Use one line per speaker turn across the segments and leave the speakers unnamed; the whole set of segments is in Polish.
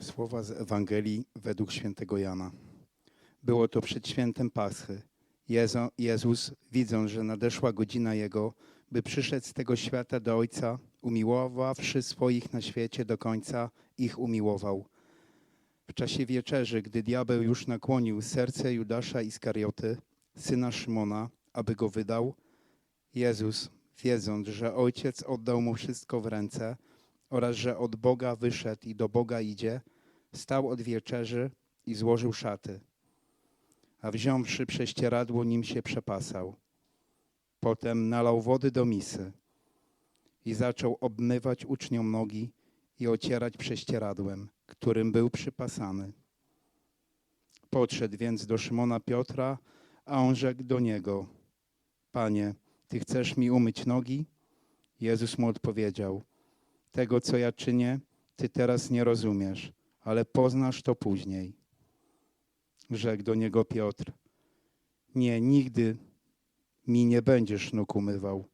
Słowa z Ewangelii według świętego Jana. Było to przed świętem Paschy. Jezo, Jezus, widząc, że nadeszła godzina Jego, by przyszedł z tego świata do Ojca, umiłowawszy swoich na świecie do końca, ich umiłował. W czasie wieczerzy, gdy diabeł już nakłonił serce Judasza Iskarioty, syna Szymona, aby go wydał, Jezus, wiedząc, że Ojciec oddał mu wszystko w ręce oraz że od Boga wyszedł i do Boga idzie, stał od wieczerzy i złożył szaty. A wziąwszy prześcieradło, nim się przepasał. Potem nalał wody do misy i zaczął obmywać uczniom nogi i ocierać prześcieradłem, którym był przypasany. Podszedł więc do Szymona Piotra, a on rzekł do niego: Panie, ty chcesz mi umyć nogi? Jezus mu odpowiedział: Tego, co ja czynię, ty teraz nie rozumiesz, ale poznasz to później. Rzekł do niego Piotr: Nie, nigdy mi nie będziesz nóg umywał.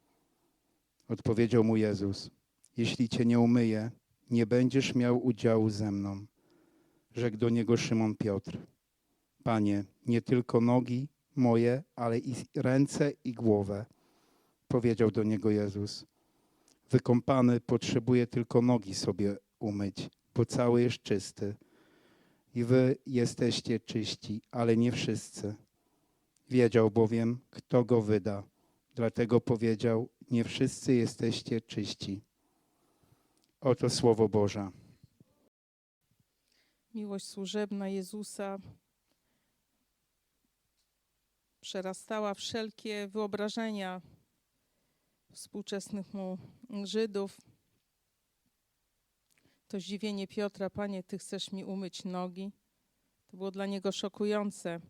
Odpowiedział mu Jezus: Jeśli cię nie umyję, nie będziesz miał udziału ze mną. Rzekł do niego Szymon Piotr: Panie, nie tylko nogi moje, ale i ręce i głowę. Powiedział do niego Jezus: Wykąpany potrzebuje tylko nogi sobie umyć, bo cały jest czysty. I wy jesteście czyści, ale nie wszyscy. Wiedział bowiem, kto go wyda. Dlatego powiedział: Nie wszyscy jesteście czyści. Oto słowo Boże.
Miłość służebna Jezusa przerastała wszelkie wyobrażenia współczesnych mu Żydów. To zdziwienie Piotra, Panie, Ty chcesz mi umyć nogi. To było dla niego szokujące,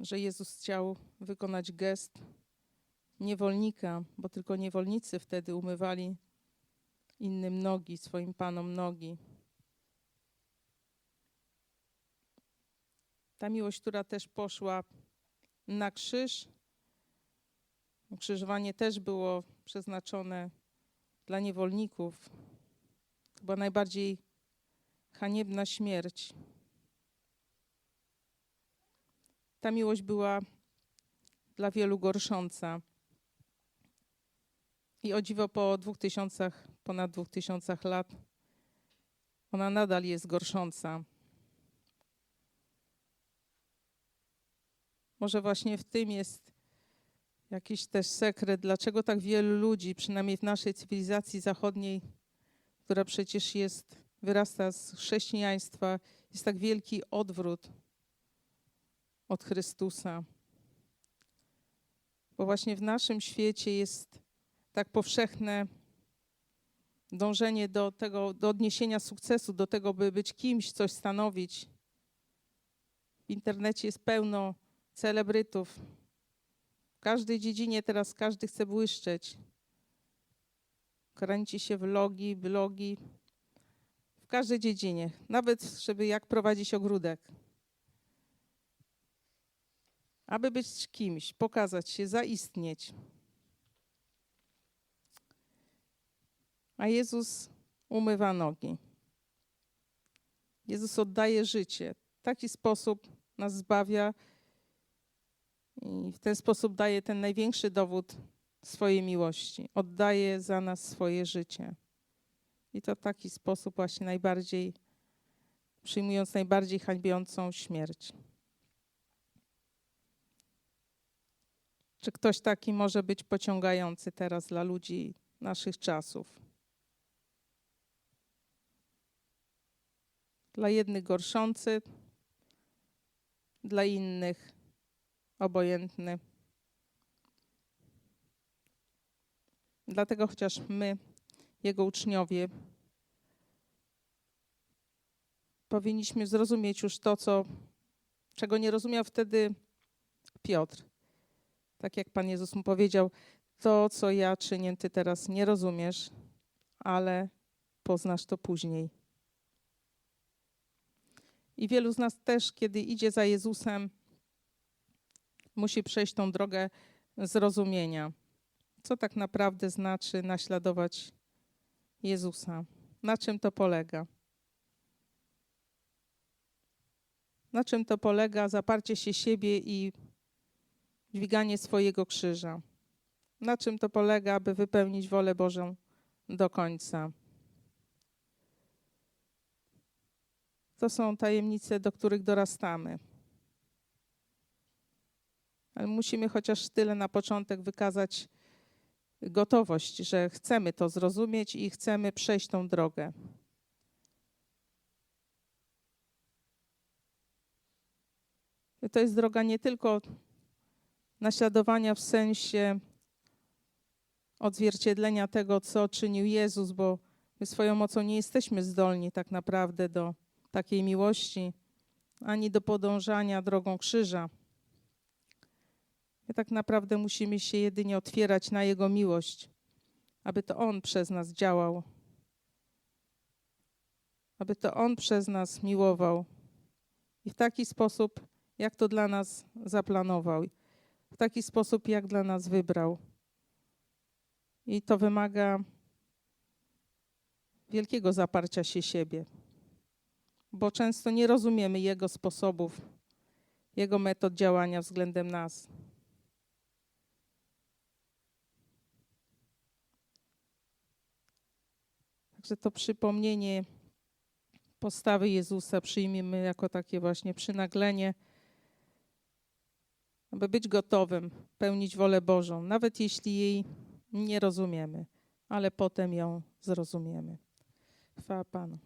że Jezus chciał wykonać gest niewolnika, bo tylko niewolnicy wtedy umywali innym nogi, swoim panom nogi. Ta miłość, która też poszła na krzyż, ukrzyżowanie też było przeznaczone dla niewolników. Była najbardziej haniebna śmierć. Ta miłość była dla wielu gorsząca. I o dziwo po dwóch tysiącach, ponad dwóch tysiącach lat, ona nadal jest gorsząca. Może właśnie w tym jest jakiś też sekret, dlaczego tak wielu ludzi, przynajmniej w naszej cywilizacji zachodniej, która przecież jest, wyrasta z chrześcijaństwa, jest tak wielki odwrót od Chrystusa. Bo właśnie w naszym świecie jest tak powszechne dążenie do tego, do odniesienia sukcesu, do tego, by być kimś, coś stanowić. W internecie jest pełno celebrytów. Każdej dziedzinie teraz każdy chce błyszczeć. Kręci się vlogi, blogi. W każdej dziedzinie. Nawet, żeby jak prowadzić ogródek. Aby być kimś, pokazać się, zaistnieć. a Jezus umywa nogi. Jezus oddaje życie. W taki sposób nas zbawia i w ten sposób daje ten największy dowód swojej miłości. Oddaje za nas swoje życie. I to w taki sposób właśnie najbardziej, przyjmując najbardziej hańbiącą śmierć. Czy ktoś taki może być pociągający teraz dla ludzi naszych czasów? Dla jednych gorszący, dla innych obojętny. Dlatego chociaż my, Jego uczniowie, powinniśmy zrozumieć już to, co, czego nie rozumiał wtedy Piotr. Tak jak Pan Jezus mu powiedział, to, co ja czynię, ty teraz nie rozumiesz, ale poznasz to później. I wielu z nas też, kiedy idzie za Jezusem, musi przejść tą drogę zrozumienia. Co tak naprawdę znaczy naśladować Jezusa? Na czym to polega? Na czym to polega zaparcie się siebie i dźwiganie swojego krzyża? Na czym to polega, aby wypełnić wolę Bożą do końca? To są tajemnice, do których dorastamy. Ale musimy chociaż tyle na początek wykazać gotowość, że chcemy to zrozumieć i chcemy przejść tą drogę. To jest droga nie tylko naśladowania w sensie odzwierciedlenia tego, co czynił Jezus, bo my swoją mocą nie jesteśmy zdolni tak naprawdę do takiej miłości, ani do podążania drogą krzyża. My tak naprawdę musimy się jedynie otwierać na Jego miłość, aby to On przez nas działał, aby to On przez nas miłował i w taki sposób, jak to dla nas zaplanował, w taki sposób, jak dla nas wybrał. I to wymaga wielkiego zaparcia się siebie, bo często nie rozumiemy Jego sposobów, Jego metod działania względem nas. Także to przypomnienie postawy Jezusa przyjmiemy jako takie właśnie przynaglenie, aby być gotowym pełnić wolę Bożą, nawet jeśli jej nie rozumiemy, ale potem ją zrozumiemy. Chwała Panu.